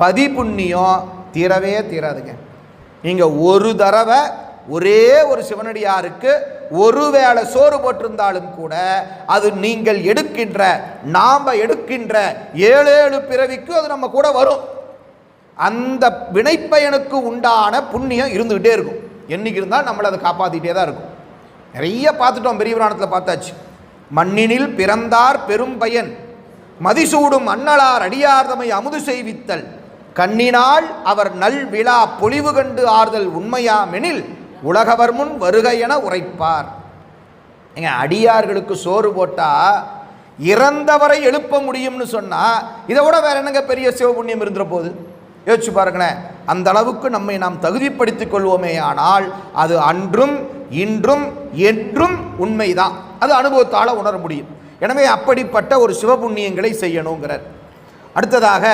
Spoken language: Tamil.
பதி புண்ணியம் தீரவே தீராதுங்க. நீங்கள் ஒரு தடவை ஒரே ஒரு சிவனடியாருக்கு ஒருவேளை சோறு போட்டிருந்தாலும் கூட அது நீங்கள் எடுக்கின்ற நாம் எடுக்கின்ற ஏழு ஏழு பிறவிக்கு அது நம்ம கூட வரும். அந்த வினைப்பயனுக்கு உண்டான புண்ணியம் இருந்துக்கிட்டே இருக்கும். என்னைக்கு இருந்தால் நம்மளை அதை காப்பாற்றிக்கிட்டே தான் இருக்கும். நிறைய பார்த்துட்டோம் பெரிய புராணத்தில் பார்த்தாச்சு. மண்ணினில் பிறந்தார் பெரும் பயன் மதிசூடும் அன்னலார் அடியார்தமை அமுது செய்வித்தல். கண்ணினால் அவர் நல் விழா பொழிவு கண்டு ஆறுதல் உண்மையாமெனில் உலகவர் முன் வருக என உரைப்பார். ஏங்க அடியார்களுக்கு சோறு போட்டால் இறந்தவரை எழுப்ப முடியும்னு சொன்னால் இதை விட வேற என்னங்க பெரிய சிவபுண்ணியம் இருந்துற போது? யோசிச்சு பாருங்களேன் அந்த அளவுக்கு நம்மை நாம் தகுதிப்படுத்திக் கொள்வோமே ஆனால் அது அன்றும் இன்றும் என்றும் உண்மைதான். அது அனுபவத்தால் உணர முடியும். எனவே அப்படிப்பட்ட ஒரு சிவபுண்ணியங்களை செய்யணுங்கிறார். அடுத்ததாக